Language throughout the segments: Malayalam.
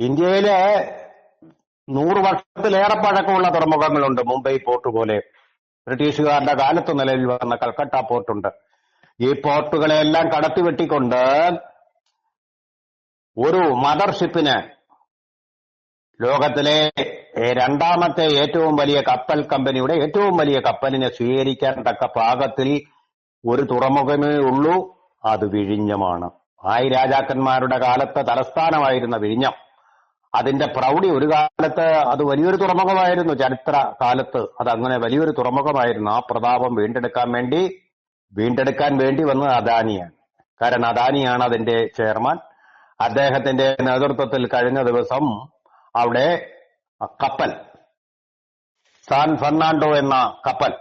ഇന്ത്യയിലെ നൂറ് വർഷത്തിലേറെ പഴക്കമുള്ള തുറമുഖങ്ങളുണ്ട്. മുംബൈ പോർട്ട് പോലെ. ബ്രിട്ടീഷുകാരുടെ കാലത്ത് നിലവിൽ വന്ന കൽക്കട്ട പോർട്ടുണ്ട് ഈ പോർട്ടുകളെല്ലാം കടത്തിവെട്ടിക്കൊണ്ട് ഒരു മദർഷിപ്പിന് ലോകത്തിലെ രണ്ടാമത്തെ ഏറ്റവും വലിയ കപ്പൽ കമ്പനിയുടെ ഏറ്റവും വലിയ കപ്പലിനെ സ്വീകരിക്കാൻ തക്ക പാകത്തിൽ ഒരു തുറമുഖമേ ഉള്ളൂ. അത് വിഴിഞ്ഞമാണ്. ആയി രാജാക്കന്മാരുടെ കാലത്തെ തലസ്ഥാനമായിരുന്ന വിഴിഞ്ഞം. അതിന്റെ പ്രൗഢി ഒരു കാലത്ത് അത് വലിയൊരു തുറമുഖമായിരുന്നു. ചരിത്ര കാലത്ത് അത് അങ്ങനെ വലിയൊരു തുറമുഖമായിരുന്നു. ആ പ്രതാപം വീണ്ടെടുക്കാൻ വേണ്ടി വീണ്ടെടുക്കാൻ വേണ്ടി വന്നത് അദാനിയാണ്. കാരണം അദാനിയാണ് അതിന്റെ ചെയർമാൻ. അദ്ദേഹത്തിന്റെ നേതൃത്വത്തിൽ കഴിഞ്ഞ ദിവസം അവിടെ കപ്പൽ സാൻ ഫെർണാണ്ടോ എന്ന കപ്പൽ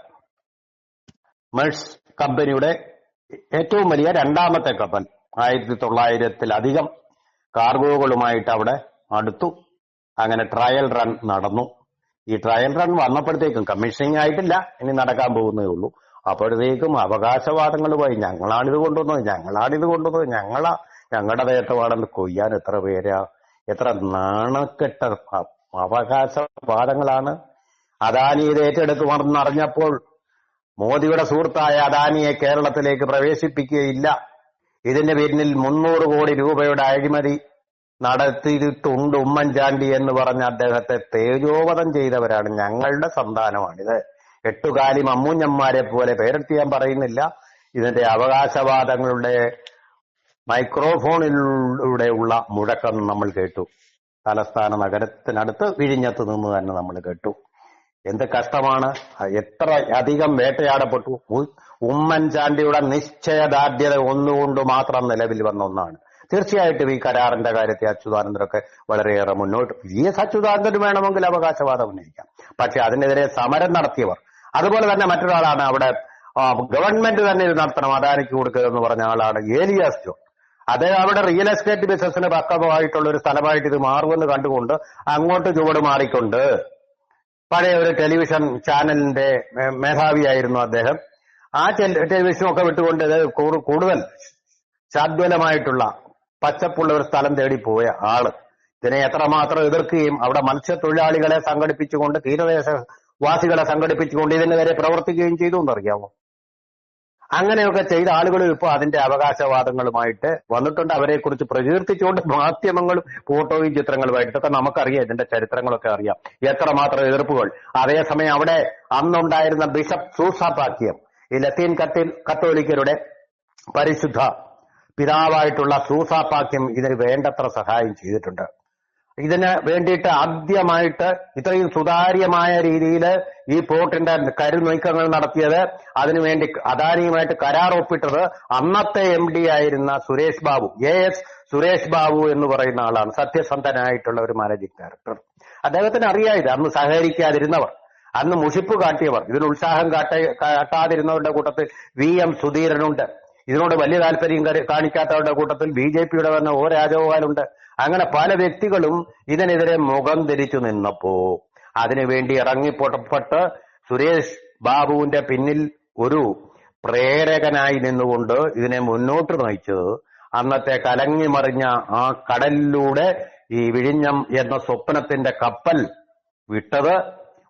മെഴ്സ് കമ്പനിയുടെ ഏറ്റവും വലിയ രണ്ടാമത്തെ കപ്പൽ. ആയിരത്തി തൊള്ളായിരത്തിലധികം കാർഗോകളുമായിട്ട് അവിടെ അടുത്തു. അങ്ങനെ ട്രയൽ റൺ നടന്നു. ഈ ട്രയൽ റൺ വന്നപ്പോഴത്തേക്കും കമ്മീഷനിങ് ആയിട്ടില്ല. ഇനി നടക്കാൻ പോകുന്നേ ഉള്ളൂ. അപ്പോഴത്തേക്കും അവകാശവാദങ്ങളുമായി ഞങ്ങളാണിത് കൊണ്ടുവന്നത്. ഞങ്ങളാണിത് കൊണ്ടുവന്നത്. ഞങ്ങളാ ഞങ്ങളുടെ നേട്ടമാണെന്ന് കൊയ്യാൻ എത്ര പേരാ? എത്ര നാണക്കെട്ട അവകാശവാദങ്ങളാണ്. അദാനി ഇത് ഏറ്റെടുക്കുമെന്ന് അറിഞ്ഞപ്പോൾ മോദിയുടെ സുഹൃത്തായ അദാനിയെ കേരളത്തിലേക്ക് പ്രവേശിപ്പിക്കുകയില്ല. ഇതിന്റെ പേരിൽ മുന്നൂറ് കോടി രൂപയുടെ അഴിമതി നടത്തിയിട്ടുണ്ട് ഉമ്മൻചാണ്ടി എന്ന് പറഞ്ഞ അദ്ദേഹത്തെ തേജോവധം ചെയ്തവരാണ് ഞങ്ങളുടെ സന്താനമാണിത്. എട്ടുകാലി മമ്മൂഞ്ഞന്മാരെ പോലെ പേരെടുത്ത് ഞാൻ പറയുന്നില്ല. ഇതിന്റെ അവകാശവാദങ്ങളുടെ മൈക്രോഫോണിലൂടെ ഉള്ള മുഴക്കം നമ്മൾ കേട്ടു. തലസ്ഥാന നഗരത്തിനടുത്ത് വിഴിഞ്ഞത്ത് നിന്ന് തന്നെ നമ്മൾ കേട്ടു. എന്ത് കഷ്ടമാണ്. എത്ര അധികം വേട്ടയാടപ്പെട്ടു. ഉമ്മൻചാണ്ടിയുടെ നിശ്ചയദാർഢ്യത ഒന്നുകൊണ്ട് മാത്രം നിലവിൽ വന്ന ഒന്നാണ്. തീർച്ചയായിട്ടും ഈ കരാറിന്റെ കാര്യത്തിൽ അച്യുതാനന്ദനൊക്കെ വളരെയേറെ മുന്നോട്ട് വി എസ് അച്യുതാനന്ദന് വേണമെങ്കിൽ അവകാശവാദം ഉന്നയിക്കാം. പക്ഷെ അതിനെതിരെ സമരം നടത്തിയവർ അതുപോലെ തന്നെ മറ്റൊരാളാണ് അവിടെ ഗവൺമെന്റ് തന്നെ ഇത് നടത്തണം അദാനിക്ക് കൊടുക്കുക എന്ന് പറഞ്ഞ ആളാണ് ഏലിയാസ് ജോൺ. അദ്ദേഹം അവിടെ റിയൽ എസ്റ്റേറ്റ് ബിസിനസിന് പക്കമായിട്ടുള്ള ഒരു സ്ഥലമായിട്ട് ഇത് മാറുമെന്ന് കണ്ടുകൊണ്ട് അങ്ങോട്ട് ചുവട് മാറിക്കൊണ്ട് പഴയ ഒരു ടെലിവിഷൻ ചാനലിന്റെ മേധാവിയായിരുന്നു അദ്ദേഹം. ആ ടെലിവിഷൻ ടെലിവിഷനൊക്കെ വിട്ടുകൊണ്ട് കൂടുതൽ ശാദ്വലമായിട്ടുള്ള പച്ചപ്പുള്ള ഒരു സ്ഥലം തേടി പോയ ആൾ. ഇതിനെ എത്രമാത്രം എതിർക്കുകയും അവിടെ മത്സ്യത്തൊഴിലാളികളെ സംഘടിപ്പിച്ചുകൊണ്ട് തീരദേശ വാസികളെ സംഘടിപ്പിച്ചുകൊണ്ട് ഇതിനെതിരെ പ്രവർത്തിക്കുകയും ചെയ്തു എന്നറിയാമോ അങ്ങനെയൊക്കെ ചെയ്ത ആളുകളും ഇപ്പോൾ അതിന്റെ അവകാശവാദങ്ങളുമായിട്ട് വന്നിട്ടുണ്ട്. അവരെ കുറിച്ച് പ്രകീർത്തിച്ചുകൊണ്ട് മാധ്യമങ്ങളും ഫോട്ടോയും ചിത്രങ്ങളുമായിട്ട് ഇതൊക്കെ നമുക്കറിയാം. ഇതിന്റെ ചരിത്രങ്ങളൊക്കെ അറിയാം. എത്രമാത്രം എതിർപ്പുകൾ. അതേസമയം അവിടെ അന്നുണ്ടായിരുന്ന ബിഷപ്പ് സൂസാപാക്യം ഈ ലത്തീൻ കത്തിൽ കത്തോലിക്കരുടെ പരിശുദ്ധ പിതാവായിട്ടുള്ള സൂസാപ്പാക്യം ഇതിന് വേണ്ടത്ര സഹായം ചെയ്തിട്ടുണ്ട്. ഇതിന് വേണ്ടിയിട്ട് ആദ്യമായിട്ട് ഇത്രയും സുതാര്യമായ രീതിയിൽ ഈ പോർട്ടിന്റെ കരുനീക്കങ്ങൾ നടത്തിയത് അതിനുവേണ്ടി അദാനിയുമായിട്ട് കരാർ ഒപ്പിട്ടത് അന്നത്തെ എം ഡി ആയിരുന്ന സുരേഷ് ബാബു എ എസ് സുരേഷ് ബാബു എന്ന് പറയുന്ന ആളാണ് സത്യസന്ധനായിട്ടുള്ള ഒരു മാനേജിംഗ് ഡയറക്ടർ. അദ്ദേഹത്തിന് അറിയാതെ അന്ന് സഹകരിക്കാതിരുന്നവർ അന്ന് മുഷിപ്പ് കാട്ടിയവർ ഇതിന് ഉത്സാഹം കാട്ട കാട്ടാതിരുന്നവരുടെ കൂട്ടത്തിൽ വി എം സുധീരനുണ്ട്. ഇതിനോട് വലിയ താല്പര്യം കാണിക്കാത്തവരുടെ കൂട്ടത്തിൽ ബി ജെ പിയുടെ തന്നെ ഓ രാജഗോപാലുണ്ട് അങ്ങനെ പല വ്യക്തികളും ഇതിനെതിരെ മുഖം ധരിച്ചു നിന്നപ്പോ അതിനുവേണ്ടി ഇറങ്ങി പുറപ്പെട്ട് സുരേഷ് ബാബുവിന്റെ പിന്നിൽ ഒരു പ്രേരകനായി നിന്നുകൊണ്ട് ഇതിനെ മുന്നോട്ട് നയിച്ചത്. അന്നത്തെ കലങ്ങി മറിഞ്ഞ ആ കടലിലൂടെ ഈ വിഴിഞ്ഞം എന്ന സ്വപ്നത്തിന്റെ കപ്പൽ വിട്ടത്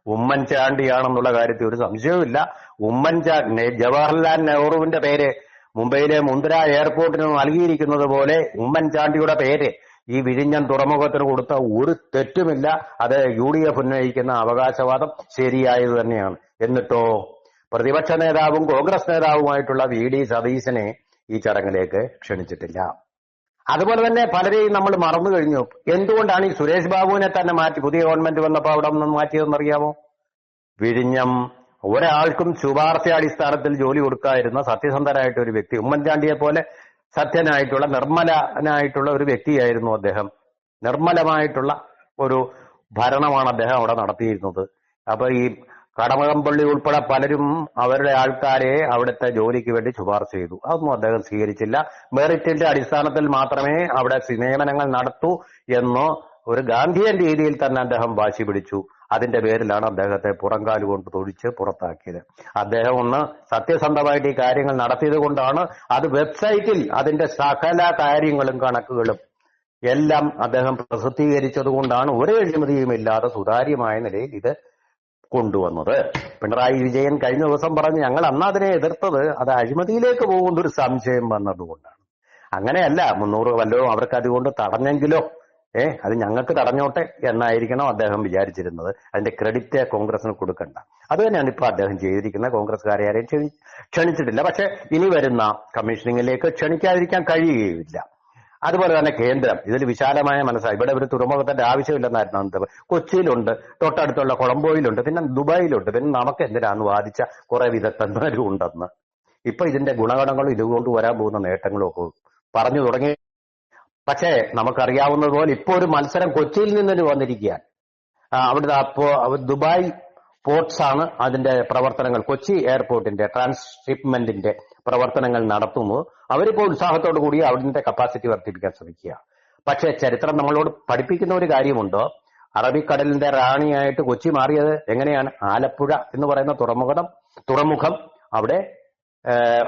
ഉമ്മൻചാണ്ടിയാണെന്നുള്ള കാര്യത്തിൽ ഒരു സംശയവുമില്ല. ഉമ്മൻചാണ്ടി ജവഹർലാൽ നെഹ്റുവിന്റെ പേര് മുംബൈയിലെ മുന്ദ്ര എയർപോർട്ടിന് നൽകിയിരിക്കുന്നത് പോലെ ഉമ്മൻചാണ്ടിയുടെ പേര് ഈ വിഴിഞ്ഞൻ തുറമുഖത്തിന് കൊടുത്ത ഒരു തെറ്റുമില്ല. അത് യു ഡി എഫ് ഉന്നയിക്കുന്ന അവകാശവാദം ശരിയായത് തന്നെയാണ്. എന്നിട്ടോ പ്രതിപക്ഷ നേതാവും കോൺഗ്രസ് നേതാവുമായിട്ടുള്ള വി ഡി സതീശനെ ഈ ചടങ്ങിലേക്ക് ക്ഷണിച്ചിട്ടില്ല. അതുപോലെ തന്നെ പലരെയും നമ്മൾ മറന്നു കഴിഞ്ഞു. എന്തുകൊണ്ടാണ് ഈ സുരേഷ് ബാബുവിനെ തന്നെ മാറ്റി പുതിയ ഗവൺമെന്റ് വന്നപ്പോൾ അവിടെ നിന്ന് മാറ്റിയതെന്ന് അറിയാമോ വിഴിഞ്ഞം ഒരാൾക്കും ശുപാർശ അടിസ്ഥാനത്തിൽ ജോലി കൊടുക്കാതിരുന്ന സത്യസന്ധനായിട്ട് ഒരു വ്യക്തി ഉമ്മൻചാണ്ടിയെ പോലെ സത്യനായിട്ടുള്ള നിർമ്മലനായിട്ടുള്ള ഒരു വ്യക്തിയായിരുന്നു അദ്ദേഹം. നിർമ്മലമായിട്ടുള്ള ഒരു ഭരണമാണ് അദ്ദേഹം അവിടെ നടത്തിയിരുന്നത്. അപ്പൊ ഈ കടമകംപള്ളി ഉൾപ്പെടെ പലരും അവരുടെ ആൾക്കാരെ അവിടുത്തെ ജോലിക്ക് വേണ്ടി ശുപാർശ ചെയ്തു. അതൊന്നും അദ്ദേഹം സ്വീകരിച്ചില്ല. മെറിറ്റിന്റെ അടിസ്ഥാനത്തിൽ മാത്രമേ അവിടെ നിയമനങ്ങൾ നടത്തൂ എന്നോ ഒരു ഗാന്ധിയൻ രീതിയിൽ തന്നെ അദ്ദേഹം വാശി പിടിച്ചു. അതിന്റെ പേരിലാണ് അദ്ദേഹത്തെ പുറംകാൽ കൊണ്ട് തൊഴിച്ച് പുറത്താക്കിയത്. അദ്ദേഹം ഒന്ന് സത്യസന്ധമായിട്ട് ഈ കാര്യങ്ങൾ നടത്തിയത് കൊണ്ടാണ് അത് വെബ്സൈറ്റിൽ അതിന്റെ സകല കാര്യങ്ങളും കണക്കുകളും എല്ലാം അദ്ദേഹം പ്രസിദ്ധീകരിച്ചത് കൊണ്ടാണ് ഒരു അഴിമതിയും ഇല്ലാതെ സുതാര്യമായ നിലയിൽ ഇത് കൊണ്ടുവന്നത്. പിണറായി വിജയൻ കഴിഞ്ഞ ദിവസം പറഞ്ഞു ഞങ്ങൾ അന്ന് അതിനെ എതിർത്തത് അത് അഴിമതിയിലേക്ക് പോകുന്ന ഒരു സംശയം വന്നതുകൊണ്ടാണ്. അങ്ങനെയല്ല മുന്നൂറ് വല്ലതും അവർക്ക് അതുകൊണ്ട് തടഞ്ഞെങ്കിലോ ഏ അത് ഞങ്ങൾക്ക് തടഞ്ഞോട്ടെ എന്നായിരിക്കണം അദ്ദേഹം വിചാരിച്ചിരുന്നത്. അതിന്റെ ക്രെഡിറ്റ് കോൺഗ്രസിന് കൊടുക്കണ്ട. അത് തന്നെയാണ് ഇപ്പൊ അദ്ദേഹം ചെയ്തിരിക്കുന്നത്. കോൺഗ്രസ്സുകാരെ ആരെയും ക്ഷണി- ക്ഷണിച്ചിട്ടില്ല. പക്ഷെ ഇനി വരുന്ന കമ്മീഷനിങ്ങിലേക്ക് ക്ഷണിക്കാതിരിക്കാൻ കഴിയുകയില്ല അതുപോലെ തന്നെ കേന്ദ്രം. ഇതിൽ വിശാലമായ മനസ്സായി ഇവിടെ ഒരു തുറമുഖത്തിന്റെ ആവശ്യമില്ലെന്നായിരുന്നു അന്ന് കൊച്ചിയിലുണ്ട്. തൊട്ടടുത്തുള്ള കൊളംബോയിലുണ്ട്. പിന്നെ ദുബായിലുണ്ട്. പിന്നെ നമുക്ക് എന്തിനാന്ന് വാദിച്ച കുറെ വിദഗ്ധന്മാരും ഉണ്ടെന്ന്. ഇപ്പൊ ഇതിന്റെ ഗുണഗണങ്ങളും ഇതുകൊണ്ട് വരാൻ പോകുന്ന നേട്ടങ്ങളും ഒക്കെ പറഞ്ഞു തുടങ്ങി പക്ഷേ നമുക്കറിയാവുന്നതുപോലെ ഇപ്പോ ഒരു മത്സരം കൊച്ചിയിൽ നിന്നൊരു വന്നിരിക്കുകയാണ്. അവിടുത്തെ അപ്പോ ദുബായ് പോർട്സ് ആണ് അതിന്റെ പ്രവർത്തനങ്ങൾ. കൊച്ചി എയർപോർട്ടിന്റെ ട്രാൻസ്ഷിപ്മെന്റിന്റെ പ്രവർത്തനങ്ങൾ നടത്തുന്നു. അവരിപ്പോൾ ഉത്സാഹത്തോടു കൂടി അവിടുത്തെ കപ്പാസിറ്റി വർദ്ധിപ്പിക്കാൻ ശ്രമിക്കുക. പക്ഷേ ചരിത്രം നമ്മളോട് പഠിപ്പിക്കുന്ന ഒരു കാര്യമുണ്ടോ? അറബിക്കടലിന്റെ റാണിയായിട്ട് കൊച്ചി മാറിയത് എങ്ങനെയാണ്? ആലപ്പുഴ എന്ന് പറയുന്ന തുറമുഖം തുറമുഖം അവിടെ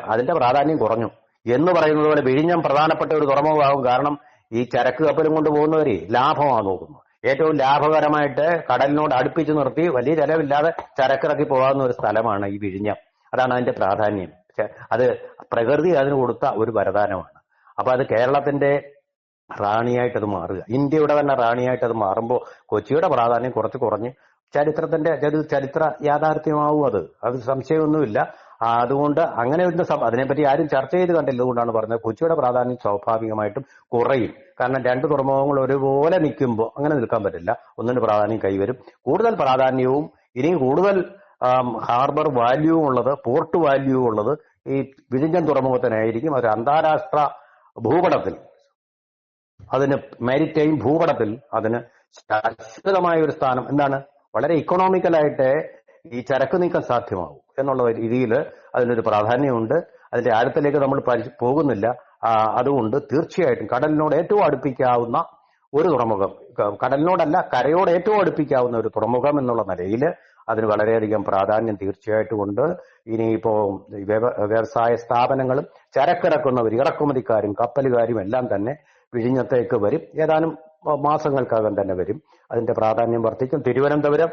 അതിന്റെ പ്രാധാന്യം കുറഞ്ഞു. എന്ന് പറയുന്നത് പോലെ വിഴിഞ്ഞം പ്രധാനപ്പെട്ട ഒരു തുറമുഖമാകും. കാരണം ഈ ചരക്ക് കപ്പലും കൊണ്ട് പോകുന്നവര് ലാഭമാണ് നോക്കുന്നത് ഏറ്റവും ലാഭകരമായിട്ട് കടലിനോട് അടുപ്പിച്ച് നിർത്തി വലിയ ചെലവില്ലാതെ ചരക്കിറക്കി പോകാവുന്ന ഒരു സ്ഥലമാണ് ഈ വിഴിഞ്ഞം. അതാണ് അതിന്റെ പ്രാധാന്യം. അത് പ്രകൃതി അതിന് കൊടുത്ത ഒരു വരദാനമാണ്. അപ്പൊ അത് കേരളത്തിന്റെ റാണിയായിട്ട് അത് മാറുക. ഇന്ത്യയുടെ തന്നെ റാണിയായിട്ട് അത് മാറുമ്പോൾ കൊച്ചിയുടെ പ്രാധാന്യം കുറച്ച് കുറഞ്ഞ് ചരിത്രത്തിന്റെ ചരിത്ര യാഥാർത്ഥ്യമാവും അത്. അത് സംശയമൊന്നുമില്ല. അതുകൊണ്ട് അങ്ങനെ സഭ അതിനെപ്പറ്റി ആരും ചർച്ച ചെയ്ത് കണ്ടില്ല. അതുകൊണ്ടാണ് പറഞ്ഞത് കൊച്ചിയുടെ പ്രാധാന്യം സ്വാഭാവികമായിട്ടും കുറയും. കാരണം രണ്ട് തുറമുഖങ്ങൾ ഒരുപോലെ നിൽക്കുമ്പോൾ അങ്ങനെ നിൽക്കാൻ പറ്റില്ല. ഒന്നിന് പ്രാധാന്യം കൈവരും. കൂടുതൽ പ്രാധാന്യവും ഇനിയും കൂടുതൽ ഹാർബർ വാല്യൂ ഉള്ളത് പോർട്ട് വാല്യൂ ഉള്ളത് ഈ വിഴിഞ്ഞം തുറമുഖത്തിനായിരിക്കും. ഒരു അന്താരാഷ്ട്ര ഭൂപടത്തിൽ അതിന് മാരിടൈം ഭൂപടത്തിൽ അതിന് ശാശ്വതമായ ഒരു സ്ഥാനം. എന്താണ്? വളരെ ഇക്കണോമിക്കലായിട്ട് ഈ ചരക്ക് നീക്കം സാധ്യമാവും. എന്നുള്ള രീതിയിൽ അതിനൊരു പ്രാധാന്യമുണ്ട്. അതിന്റെ ആഴത്തിലേക്ക് നമ്മൾ പോകുന്നില്ല. അതുകൊണ്ട് തീർച്ചയായിട്ടും കടലിനോട് ഏറ്റവും അടുപ്പിക്കാവുന്ന ഒരു തുറമുഖം കടലിനോടല്ല കരയോട് ഏറ്റവും അടുപ്പിക്കാവുന്ന ഒരു തുറമുഖം എന്നുള്ള നിലയിൽ അതിന് വളരെയധികം പ്രാധാന്യം തീർച്ചയായിട്ടും ഉണ്ട്. ഇനിയിപ്പോ വ്യവ- വ്യവസായ സ്ഥാപനങ്ങളും ചരക്കിറക്കുന്നവർ ഇറക്കുമതിക്കാരും കപ്പലുകാരും എല്ലാം തന്നെ വിഴിഞ്ഞത്തേക്ക് വരും. ഏതാനും മാസങ്ങൾക്കകം തന്നെ വരും. അതിന്റെ പ്രാധാന്യം വർദ്ധിക്കും. തിരുവനന്തപുരം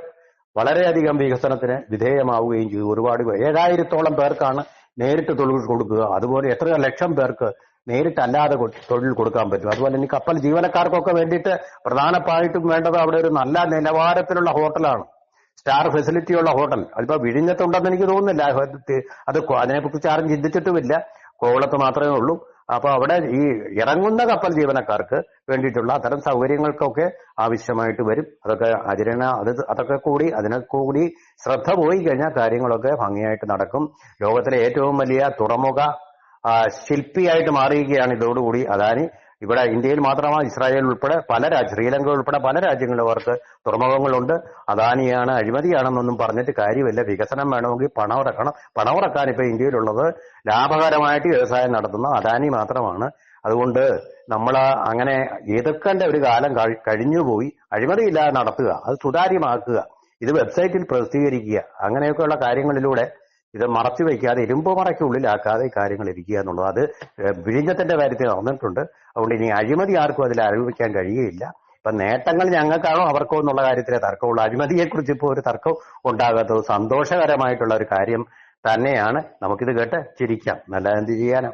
വളരെയധികം വികസനത്തിന് വിധേയമാവുകയും ചെയ്തു. ഒരുപാട് ഏഴായിരത്തോളം പേർക്കാണ് നേരിട്ട് തൊഴിൽ കൊടുക്കുക. അതുപോലെ എത്ര ലക്ഷം പേർക്ക് നേരിട്ടല്ലാതെ തൊഴിൽ കൊടുക്കാൻ പറ്റും. അതുപോലെ ഇനി കപ്പൽ ജീവനക്കാർക്കൊക്കെ വേണ്ടിയിട്ട് പ്രധാനമായിട്ടും വേണ്ടത് അവിടെ ഒരു നല്ല നിലവാരത്തിലുള്ള ഹോട്ടലാണ്. സ്റ്റാർ ഫെസിലിറ്റി ഉള്ള ഹോട്ടൽ. അതിപ്പോ വിഴിഞ്ഞത്തുണ്ടെന്ന് എനിക്ക് തോന്നുന്നില്ല. അത് അതിനെക്കുറിച്ച് ആരും ചിന്തിച്ചിട്ടുമില്ല. കോവളത്ത് മാത്രമേ ഉള്ളൂ. അപ്പൊ അവിടെ ഈ ഇറങ്ങുന്ന കപ്പൽ ജീവനക്കാർക്ക് വേണ്ടിയിട്ടുള്ള അത്തരം സൗകര്യങ്ങൾക്കൊക്കെ ആവശ്യമായിട്ട് വരും. അതൊക്കെ അതിരണ അത് അതൊക്കെ കൂടി അതിനെ കൂടി ശ്രദ്ധ പോയി കഴിഞ്ഞാൽ കാര്യങ്ങളൊക്കെ ഭംഗിയായിട്ട് നടക്കും. ലോകത്തിലെ ഏറ്റവും വലിയ തുറമുഖ ശില്പിയായിട്ട് മാറിയിരിക്കുകയാണ് ഇതോടുകൂടി അദാനി. ഇവിടെ ഇന്ത്യയിൽ മാത്രമാണ് ഇസ്രായേൽ ഉൾപ്പെടെ പല രാജ്യ ശ്രീലങ്ക ഉൾപ്പെടെ പല രാജ്യങ്ങളിലും അവർക്ക് തുറമുഖങ്ങളുണ്ട്. അദാനിയാണ് അഴിമതിയാണെന്നൊന്നും പറഞ്ഞിട്ട് കാര്യമില്ല. വികസനം വേണമെങ്കിൽ പണം ഇറക്കണം. പണം ഇറക്കാൻ ഇപ്പൊ ഇന്ത്യയിലുള്ളത് ലാഭകരമായിട്ട് വ്യവസായം നടത്തുന്ന അദാനി മാത്രമാണ്. അതുകൊണ്ട് നമ്മൾ അങ്ങനെ എതിർക്കേണ്ട ഒരു കാലം കഴി- കഴിഞ്ഞുപോയി അഴിമതിയില്ലാതെ നടത്തുക അത് സുതാര്യമാക്കുക ഇത് വെബ്സൈറ്റിൽ പ്രസിദ്ധീകരിക്കുക അങ്ങനെയൊക്കെയുള്ള കാര്യങ്ങളിലൂടെ ഇത് മറച്ചു വയ്ക്കാതെ ഇരുമ്പ് മറയ്ക്കുള്ളിലാക്കാതെ കാര്യങ്ങൾ ഇരിക്കുക എന്നുള്ളത്. അത് വിഴിഞ്ഞത്തിന്റെ കാര്യത്തിൽ നടന്നിട്ടുണ്ട്. അതുകൊണ്ട് ഇനി അഴിമതി ആർക്കും അതിൽ അനുഭവിക്കാൻ കഴിയുകയില്ല. ഇപ്പൊ നേട്ടങ്ങൾ ഞങ്ങൾക്കാണോ അവർക്കോ എന്നുള്ള കാര്യത്തിലെ തർക്കമുള്ളൂ അഴിമതിയെക്കുറിച്ച് ഇപ്പോൾ ഒരു തർക്കം ഉണ്ടാകാത്തത് സന്തോഷകരമായിട്ടുള്ള ഒരു കാര്യം തന്നെയാണ്. നമുക്കിത് കേട്ട് ചിരിക്കാം. നല്ല എന്ത് ചെയ്യാനോ?